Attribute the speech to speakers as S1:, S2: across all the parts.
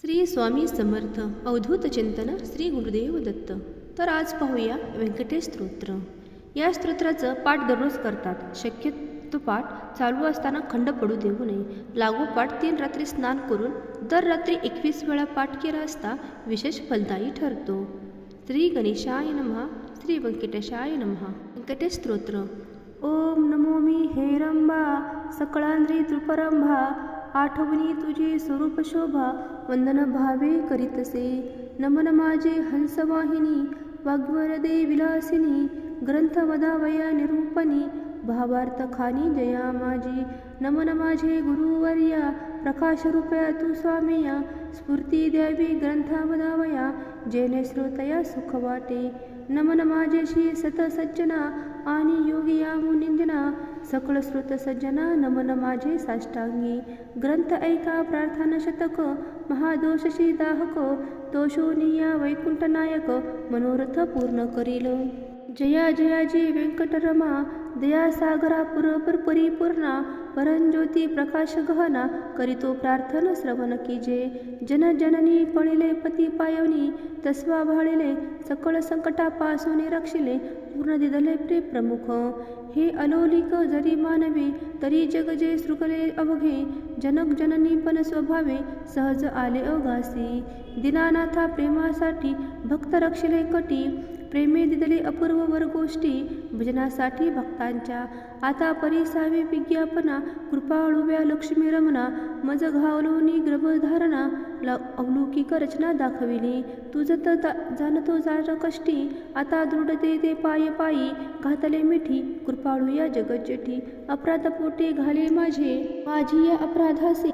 S1: श्री स्वामी समर्थ अवधूत चिंतन श्री गुरुदेव दत्त. तर आज पाहूया व्यंकटेश स्तोत्र. या स्तोत्राचं पाठ दररोज करतात. शक्यतो पाठ चालू असताना खंड पडू देऊ नये. लागोपाठ तीन रात्री स्नान करून दर रात्री एकवीस वेळा पाठ केला असता विशेष फलदायी ठरतो. श्री गणेशाय नमः श्री व्यंकटेशाय नमः व्यंकटेश स्तोत्र. ओम नमो मी हेरंबा सकळांद्री तृपरंभा आठवणी तुझे स्वरूप शोभा वंदन भावे करीतसे. नमन माझे हंसवाहिनी वाग्वरदे विलासिनी ग्रंथ निरूपणी भावार्थ खानी जया माझी. नमन माझे गुरुवर्या प्रकाश रूपया तू स्वामिया स्फूर्ती द्यावी ग्रंथा वदावया जेने श्रोतया सुख वाटे. नमन माझेशी सत सज्जना आणि योगी या मुनिंजना सकळ श्रुत सज्जना नमन माझे साष्टांगी. ग्रंथ ऐका प्रार्थना शतक महादोषशी दाहक दोषोनिया वैकुंठनायक मनोरथ पूर्ण करील. जया जयाजी व्यंकटरमा दया परिपूर्णा परंज्योती प्रकाश गहना करीतो प्रार्थना श्रवण कीजे। जन जननी पळिले पती पायवनी तस्वा भाळिले सकळ संकटापासून रक्षिले पूर्ण दिदले प्रे प्रमुख। हे अलोलिक जरी मानवे तरी जग जे सृगले अवघे जनक जननी पण स्वभावे सहज आले अघासी दिनानाथा प्रेमासाठी भक्त रक्षिले कटी प्रेमे दिदले अपूर्व वर गोष्टी भजनासाठी भक्तांच्या. आता परिसावी विज्ञापना कृपाळुव्या लक्ष्मी रमणा मज घावलोनी ग्रभधारणा ल अवलौकिक रचना दाखविली. तुझ तर जाणतो जाण कष्टी आता दृढते ते पाय पायी घातले मिठी कृपाळू या जगज्जेठी अपराध पोटे घाले माझे माझी या अपराधासी.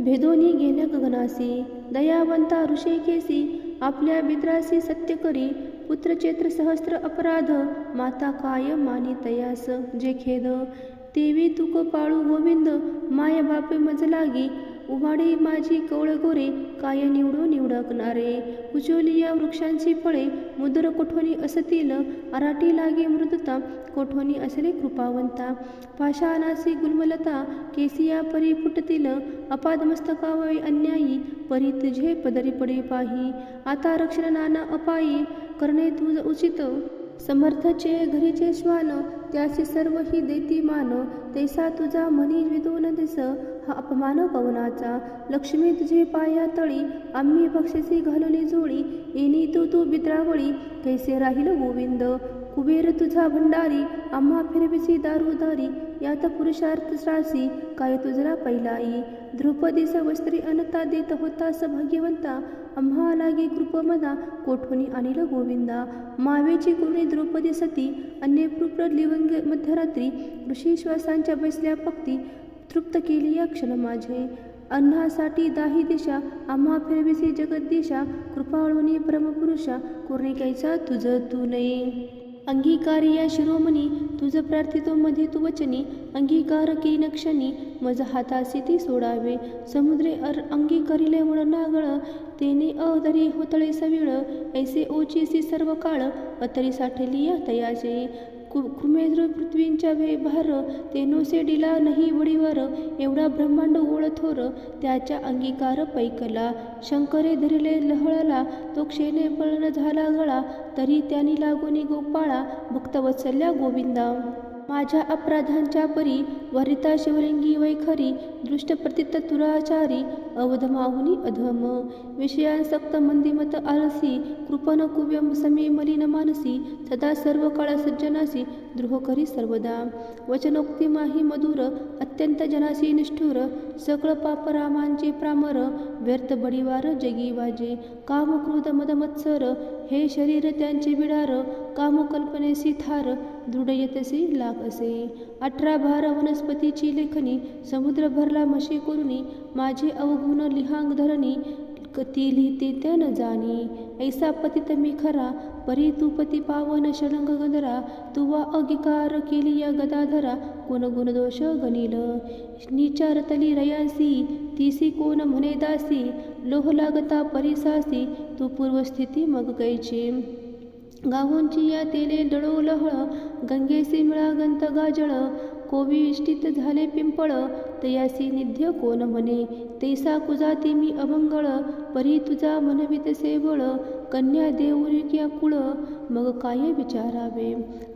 S1: भेदोनी गेल्या गगनासी दयावंता ऋषिकेसी आपल्या मित्रासी सत्य करी. पुत्रचेत्र सहस्त्र अपराध माता काय मानी तयास जे खेद. तेवी तुक पाळू गोविंद माय बापे मज लागी. उभाडी माझी कवळ गोरे काय निवडू निवडकणारे. उजवली या वृक्षांची फळे मुद्र कोठोनी असतील. अराटी लागे मृदुता कोठोनी असले कृपावंता. पाषाणासी गुलमलता केसिया परी फुटतील. अपाद मस्तकावळी अन्यायी परी तुझे पदरी पडे पाही. आता रक्षण नाना अपायी करणे तुझ उचित. समर्थचे घरीचे श्वान त्याचे सर्व ही देती मान. तैसा तुझा मनी विदून दिस हा अपमान पवनाचा लक्ष्मी तुझे पाया तळी आम्ही बक्षिसी घालवली जोडी. येणी तू तू बित्रावळी कैसे राहील गोविंद? कुबेर तुझा भंडारी आम्हा फिरविसी दारोदारी यात पुरुषार्थ त्रासी काय तुझरा पैलाई द्रौपदीस वस्त्री अनता देत होतास भाग्यवंता आम्हा लागे कृपमदा कोठोनी अनिल गोविंदा? मावेची कोणी द्रौपदी सती अन्य पृप्र लिवंग मध्यरात्री ऋषी श्वासांच्या बसल्या पक्ती तृप्त केली या क्षण माझे. अन्नासाठी दाही दिशा आम्हा फिरविसी जगद्दिशा कृपाळुनी परमपुरुषा कोरणिकायचा तुझ तू नये. अंगीकारी या शिरोमणी तुझ प्रार्थितो मध्ये तू वचनी अंगीकार की नक्षणी मज हातासी ती सोडावे. समुद्रे अर अंगीकारिले वळ नागळ तेने अधरी होतळे सविळ ऐसे ओचीसी सर्व काळ अतरी साठली या तयाचे कुमेद्र पृथ्वींच्या वे भार तेनोसे डिला नाही वडीवर एवढा ब्रह्मांड ओळथोर त्याच्या अंगीकार पैकला. शंकरे धरिले लहळला तो क्षेने पळण झाला गळा तरी त्यानी लागोनी गोपाळा भक्तवत्सल्या गोविंदा. माझ्या अपराधांच्या परी वरिता शिवलिंगी वैखरी दृष्टप्रतित तुराचारी अवधमाहुनी अधम. विषयांसक्त मंदिमत आलसी कृपन कुव्यम समे मलिन मानसी सदा सर्व काळ सज्जनासी द्रोह करी सर्वदा. वचनोक्ती माही मधुर अत्यंत जनासी निष्ठुर सकळ पाप रामांचे प्रामर व्यर्थ बडिवार जगी वाजे. काम क्रोध मद मत्सर हे शरीर त्यांचे बिडार काम कल्पनेसी थार दृढयतसी लाग असे अठरा भार वनस्पतीची लेखनी समुद्र भरला मशी करुणी माझे अवगुण लिहांग धरणी ती लिहिते त्या न जाणी. ऐसा पतित मी खरा परी तू पती पावन शलंग गदरा तुवा अगिकार केली या गदाधरा कोण गुणदोष गणिल. निचारतली रयासी तीसी कोण म्हणे दासी लोह लागता परिसासी तू पूर्वस्थिती मग कैची. गावोंची या तेले डळो लहळ गंगेसी मिळा गंत गाजळ कोविष्टित झाले पिंपळ तयासी निध्य कोण म्हणे? तैसा कुजाती मी अमंगळ परी तुझा मनवितसे बळ कन्या देऊरिक्या कुळ? मग काय विचारावे?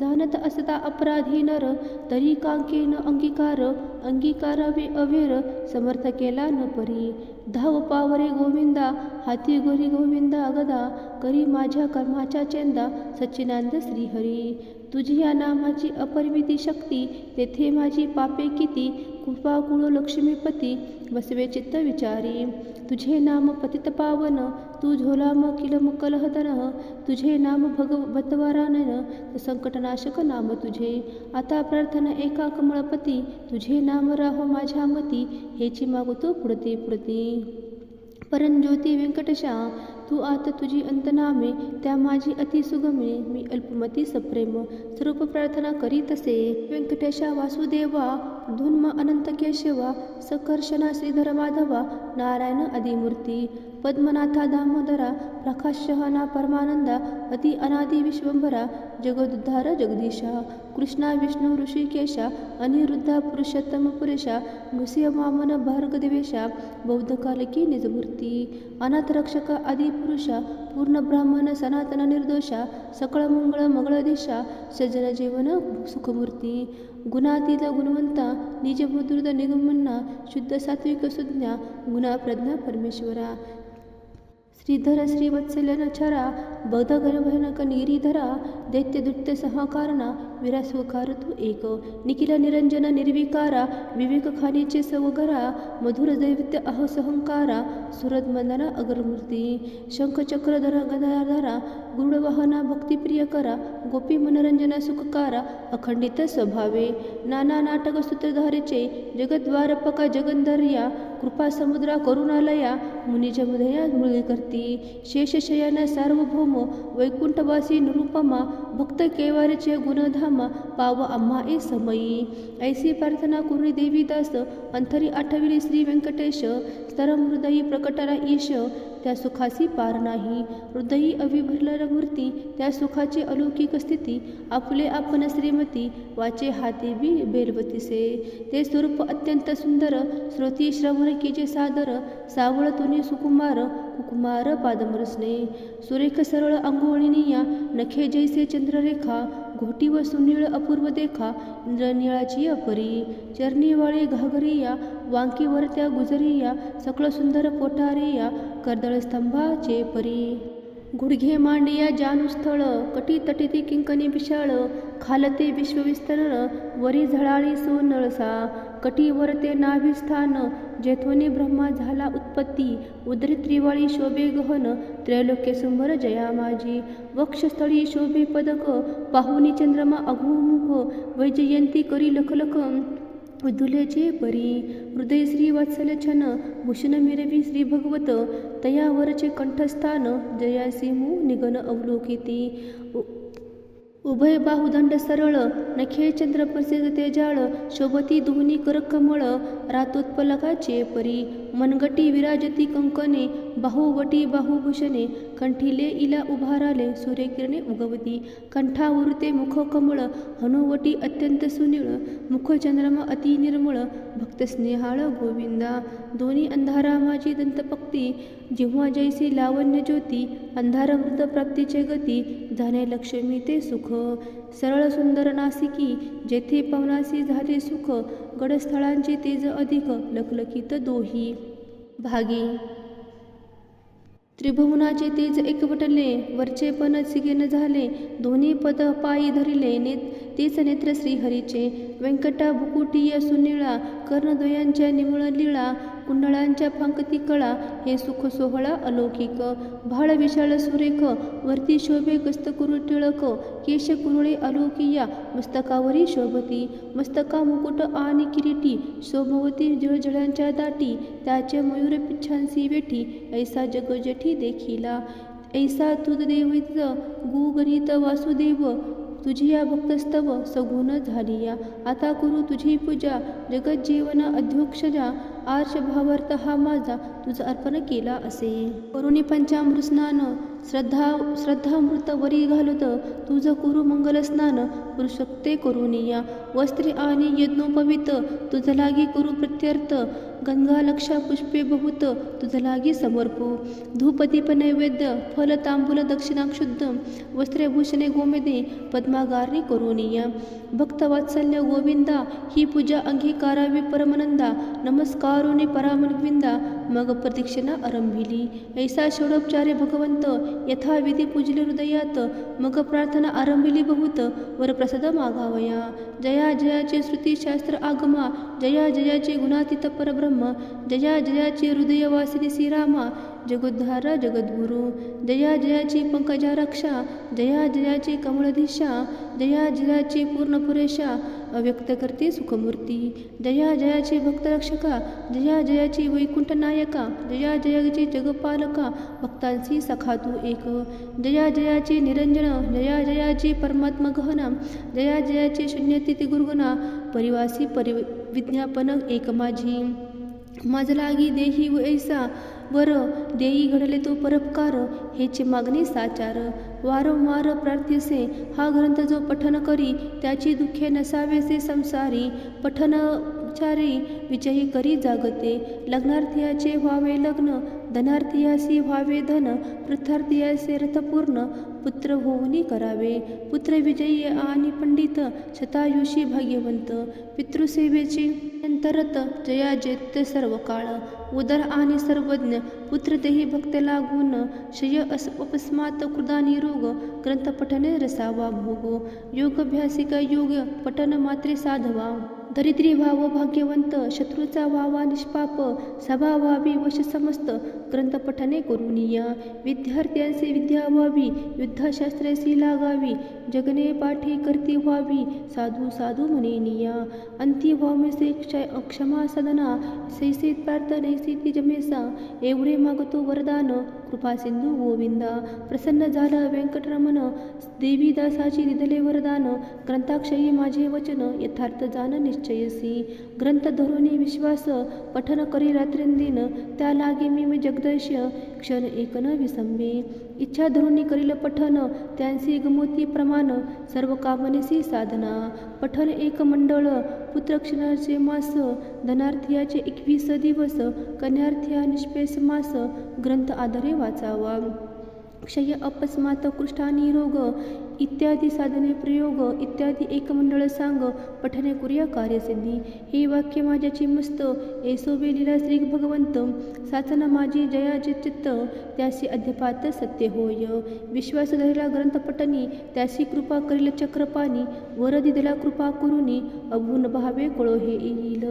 S1: जाणत असता अपराधी नर तरी कांकेन अंगीकार अंगीकारावे अवेर समर्थ केला न परी. धाव पावरे गोविंदा हाती गोरी गोविंदा गदा करी माझ्या कर्माच्या चेंदा सच्चिनांद श्रीहरी. तुझी या नामाची अपरिमिती शक्ती तेथे माझी पापे किती? कृपा कुळ लक्ष्मीपती बसवे चित्त विचारी. तुझे नाम पतित पावन तू झोलाम किलम कलहदन तुझे नाम भगवतवारानन संकटनाशक नाम तुझे. आता प्रार्थना एका कमळपती तुझे नाम राहो माझ्या मती हेची मागतो पुढते पुढते. परंज्योती व्यंकटशा तू आत तुझी अंतनामे त्या माझी अति सुगमे मी अल्पमती सप्रेम. स्वरूप प्रार्थना करीतसे व्यंकटेशा वासुदेवा धुन्म अनंत केशवा सकर्षणा श्रीधर माधवा नारायण आदिमूर्ती. पद्मनाथा दामोदरा प्रकाशहना परमानंदा अति अनादि विश्वंभरा जगदुद्धार जगदीशा. कृष्णा विष्णू ऋषिकेशा अनिरुद्धा पुरुषोत्तम पुरुषा नृसिंह वामन भार्गदेवेशा बौद्धकालकी निजमूर्ती. अनाथ रक्षक आदी पुरुषा पूर्ण ब्राह्मण सनातन निर्दोषा सकळ मंगळ मंगळ दिशा सजन जीवन सुखमूर्ती गुणातीत गुणवंता निजबुद्रुद निगमन्ना शुद्ध सात्विक सुज्ञा गुणा प्रज्ञा परमेश्वरा. श्रीधर श्रीवत्सल्यनचरा बौद्धगर्भनक निरीधरा दैत्य दुत्य सहकारणा विरासुकार तू एक। निखिल निरंजन निर्विकारा विवेक खानेचे सवगरा मधुर दैवत्य अहसहंकारा सुरद मंदना अगरमूर्ती। शंखचक्रधर गदाधारा गुरुडवाहना भक्तिप्रिय करा गोपी मनोरंजना सुखकारा अखंडित स्वभावे। नाना नाटक सूत्रधारेचे जगद्वारपका जगंधर्या कृपा समुद्रा करुणालया मुनिजमधया मुळी करती शेषशयन सार्वभौम वैकुंठवासी निरुपमा भक्त केवारचे गुणधामा पाव आम्हा ए समयी. ऐसी प्रार्थना कुरुणी देवीदास अंथरी आठविली श्री व्यंकटेश स्तरम हृदयी प्रकटरा ईश त्या सुखासी पार नाही. हृदयी अविभरल मूर्ती त्या सुखाची अलौकिक स्थिती आपले आपण श्रीमती वाचे हाती बी बेलवतीसे. ते स्वरूप अत्यंत सुंदर श्रोती श्रवण केजे सादर सावळ तुनी सुकुमार कुकुमार पादमरसने. सुरेख सरळ अंगोळिनिया नखे जैसे चंद्ररेखा घोटी व सुनीळ अपूर्व देखा इंद्रनिळाची अपरी. चरणीवाळे घागरिया वांकीवर त्या गुजरिया सकळ सुंदर पोटारिया कर्दळ स्तंभाचे परी. गुडघे मांडिया जानुस्थळ कटी तटीती किंकणी विशाळ खालते विश्वविस्तरण वरी झळाळी सोनळसा कटीवर ते नाभिस्थान जेथवनी ब्रह्मा झाला उत्पत्ती उदरी त्रिवाळी शोभे गहन त्रैलोक्य सुंभर जया माझी वक्षस्थळी शोभे पदक पाहुनी चंद्रमा अघोमुख वैजयंती करी लखलख विदुलेचे परी हृदय श्री वात्सल्य छन भूषण मिरवी श्री भगवत तयावरचे कंठस्थान जयासी मू निगन अवलोकिती। उभय बाहुदंड सरळ नखे चंद्र प्रसिद्ध तेजाळ शोभती दोन्ही करकमळ रातोत्पलकाचे परी मनगटी विराजती कंकणे बाहुवटी बाहुभूषणे कंठिले इला उभाराले सूर्यकिरणे उगवती कंठावृते मुख कमळ हनुवटी अत्यंत सुनीळ मुख चंद्रमा अति निर्मळ गोविंदा दोन्ही अंधारा माझी दंतपक्ती जेव्हा जैसे लावण्य ज्योती अंधार प्राप्तीचे गती जाणे लक्ष्मी ते सुख सरळ सुंदर नासिकी जेथे पवनासी झाले सुख गडस्थळांचे तेज अधिक लखलखित दोही भागी. त्रिभुवनाचे तेज एकवटले वरचे पण सिगेन झाले दोन्ही पद पायी धरिले ने तेच नेत्र श्रीहरीचे. व्यंकटा भुकुटीय सुनिळा कर्णद्वयांच्या निमुळ लीळा कुंडळांच्या फांकती कळा हे सुख सोहळा अलौकिक. भाळ विशाळ सुरेख वरती शोभे गस्तकुरु टिळक केश कुरुळे अलौकिया मस्तकावरी शोभती. मस्तका मुकुट आणि किरीटी शोभवती जळजळांच्या दाटी त्याचे मयूर पिच्छांसी वेठी ऐसा जगजेठी देखिला. ऐसा तुदेवित गुगणित वासुदेव तुझी या भक्तस्तव सगुण झालिया. आता करू तुझी पूजा जगज्जीवन अध्यक्षजा आर्ष हा माझा तुझं अर्पण केला असे. करुणी पंचामृत स्नान श्रद्धा श्रद्धामृत वरी घालत. तुझं कुरु मंगल स्नान पुरुषक्ते करुनिया वस्त्रे आणि यज्ञोपवित. तुझं लागी कुरु प्रत्यर्थ. गंगालक्ष पुष्पे बहुत तुझलागी समर्पू धूपदीप नैवेद्य फल तांबूल दक्षिणाक्षुद्ध वस्त्रेभूषणे गोमेदे पद्मागारणी करुणीय भक्तवात्सल्य गोविंदा ही पूजा अंगीकारावी परमनंदा. नमस्कारोने परामगविंदा मग प्रदक्षिणा आरंभिली. ऐसा षडोपचारे भगवंत यथाविधी पूजले हृदयात मग प्रार्थना आरंभिली बहुत वरप्रसाद मागावया. जया जयाचे श्रुतीशास्त्र आगमा जया जयाचे गुणातीत परब्रह्म. जया जयाची हृदयवासिनी श्रीरामा जगोद्धारा जगद्गुरु जया जयाची पंकजा रक्षा जया जयाची कमळदिशा जया जयाची पूर्णपुरेशा अव्यक्त करते सुखमूर्ती जया जयाची भक्तरक्षका जया जयाची वैकुंठ नायका जया जयाची जगपालका भक्तांची सखा तू एक जया जयाची निरंजन जया जयाची परमात्मा गहना जया जयाची शून्यतिथी गुरुगुणा परिवासी परि विज्ञापन एक माझी माझलागी देही व ऐसा. वर देई घडले तो परोपकार. हेची मागणी साचार. वारंवार प्रार्थीसे. हा ग्रंथ जो पठन करी त्याची दुःखे नसावेसे संसारी. पठन ब्रह्मचारी विजयी करी जागते. लग्नार्थीयाचे व्हावे लग्न धनार्थीयासी व्हावे धन पृथार्थीयासे रथपूर्ण पुत्र होऊनी करावे. पुत्र विजयी आणि पंडित शतायुषी भाग्यवंत. पितृसेवेचे अंतरत जया जेत्य सर्व काळ. उदर आणि सर्वज्ञ पुत्र देही भक्त लागून. शय अस अपस्मात कृदानी रोग ग्रंथ पठने रसावा भोग. योगभ्यासिका योग पठन मात्रे साधवा. दरिद्री व्हाव भाग्यवंत शत्रूचा व्हावा निष्पाप सभा व्हावी वश समस्त ग्रंथपठने करुनिया विद्यार्थ्यांचे विद्या व्हावी युद्धशास्त्रासी लागावी जगने पाठी करती व्हावी साधू साधू म्हणेनिया अंती व्हावेसे क्षय क्षमा सदना सैसेत प्रार्थनेसी ती जमेसा. एवढे मागतो वरदान कृपा सिंधू गोविंदा. प्रसन्न झालं व्यंकटरमण देवीदासाची दिदले वरदान. ग्रंथाक्षयी माझे वचन यथार्थ जाण चयसी ग्रंथ धरुनी विश्वास पठन करी रात्रिंदिन त्या लागे मी मी जगदश क्षण एक न विसंबे. इच्छा धरुनी करील पठन त्यांसी गमोती प्रमाण सर्व कामनेसी साधना. पठन एक मंडळ पुत्रक्षणाचे मास धनार्थियाचे एकवीस दिवस कन्यार्थ्या निष्पेस मास ग्रंथ आधारे वाचावा. क्षय अपस्मात कृष्ठानी रोग इत्यादी साधने प्रयोग इत्यादी एकमंडळ सांग पठने कुर्या कार्यसिद्धी. हे वाक्य माझ्याची मस्त येसोबे लीला श्री भगवंत. साचन माझी जयाचे चित्त त्यासी अध्यपात सत्य होय. विश्वास धरला ग्रंथपटनी त्यासी कृपा करील चक्रपाणी. वरदी दिला कृपा करुनी अभून भावे कळो हे येईल.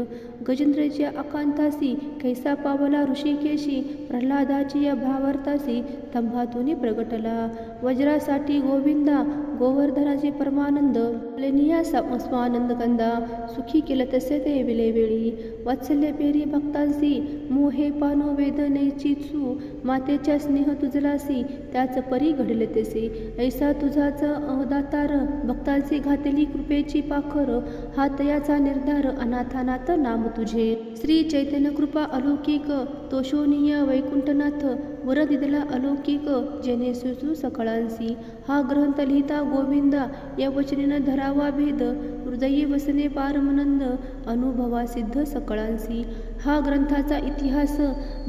S1: गजेंद्रच्या आकांतासी कैसा पावला ऋषिकेशी प्रल्हादाची या भावार्थासी तंभातून प्रगटला. वज्रासाठी गोविंदा गोवर्धनाचे परमानंद लेनिया स्वानंद कंदा सुखी केलं तसे ते विलेवेळी वात्सल्य पेरी भक्तांसी मोहे पानो वेदनेची चू मातेच्या स्नेह तुझलासी त्याच परी घडले तसे ऐसा तुझाच अवदातार भक्तांची घातली कृपेची पाखर हा तयाचा निर्धार अनाथानाथ नाम तुझे श्री चैतन्य कृपा अलौकिक तोषोनीय वैकुंठनाथ वर दिदला अलौकिक जेने सुसू सकळांसी. हा ग्रंथ लिहिता गोविंदा या वचनेनं धरावा भेद हृदयी वसने पारमनंद अनुभवा सिद्ध सकळांसी. हा ग्रंथाचा इतिहास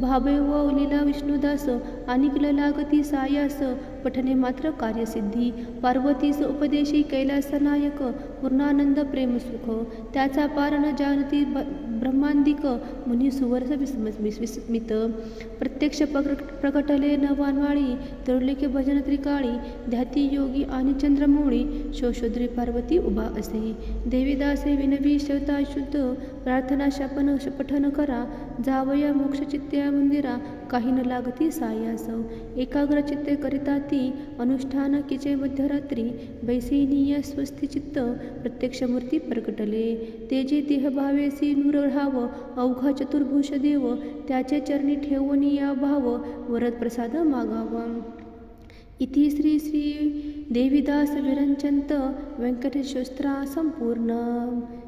S1: भावे व लीला विष्णुदास अनिकल लागती सायास पठने मात्र कार्यसिद्धी. पार्वतीस उपदेशी कैलास नायक पूर्णानंद प्रेमसुख त्याचा पार न जानती ब्रह्मांदिक मुनी सुवर्स विस्मित. प्रत्यक्ष प्रकटले न त्रिलेखे भजन त्रिकाळी ध्याती योगी आणि चंद्रमोळी शोशोद्री पार्वती उभा असे. देवीदासे विनवी शवता शुद्ध प्रार्थना शपन पठन करा. जावया मोक्षचित्त्या मंदिरा काही न लागती सायास एकाग्र चित्ते करिता ती अनुष्ठान किचे मध्यरात्री बैसिनीय स्वस्ती चित्त प्रत्यक्ष मूर्ती प्रकटले. तेजे देहभावेसी नूर राहाव अवघा चतुर्भूष देव त्याचे चरणी ठेवणी या भाव वरद प्रसाद मागावा. इति श्री श्री देवीदास विरंचंत व्यंकटेश्वस्त्रा संपूर्ण.